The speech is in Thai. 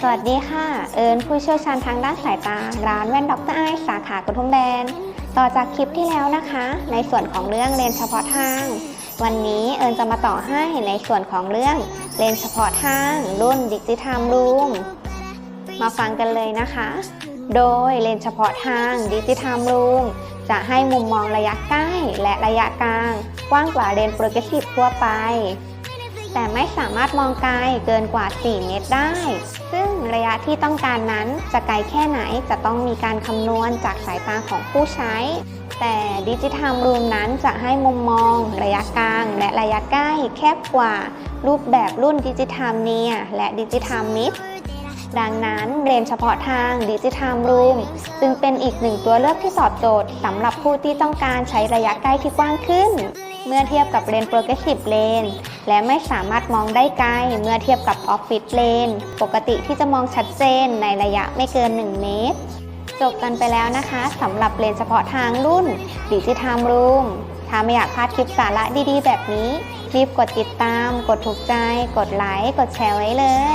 สวัสดีค่ะ เอิญผู้เชี่ยวชาญทางด้านสายตา ร้านแว่นด็อกเตอร์ไอสาขากระทุ่มแบน ต่อจากคลิปที่แล้วนะคะ ในส่วนของเรื่องเลนส์เฉพาะทาง วันนี้เอิญจะมาต่อให้ในส่วนของเรื่องเลนส์เฉพาะทาง รุ่นดิจิทัมรูมมาฟังกันเลยนะคะ โดยเลนส์เฉพาะทางดิจิทัมรูมจะให้มุมมองระยะใกล้และระยะกลาง กว้างกว่าเลนส์โปรเกรสซีฟทั่วไปแต่ไม่สามารถมองไกลเกินกว่า 4 เมตรได้ ซึ่ง ระยะที่ต้องการนั้นจะไกลแค่ไหนจะต้องมีการคำนวณจากสายตาของผู้ใช้ แต่ดิจิทัมรูมนั้นจะให้มุมมอง ระยะกลาง และระยะใกล้แคบกว่า รูปแบบรุ่นดิจิทัมเนียและดิจิทัมมิดดังนั้นเลนส์เฉพาะทางดิจิทัมรูมจึงเป็นอีกหนึ่งตัวเลือกที่ตอบโจทย์สำหรับผู้ที่ต้องการใช้ระยะใกล้ที่กว้างขึ้น เมื่อเทียบกับเลนโปรเกรสซีฟเลนและไม่สามารถมองได้ไกล เมื่อเทียบกับออฟฟิศเลนปกติที่จะมองชัดเจนในระยะไม่เกิน 1 เมตร จบกันไปแล้วนะคะสำหรับเลนเฉพาะทางรุ่นดิจิทัมรูมถ้าไม่อยากพลาดคลิปสาระดีๆ แบบนี้ รีบกดติดตาม กดถูกใจ กดไลค์ กดแชร์ไว้เลย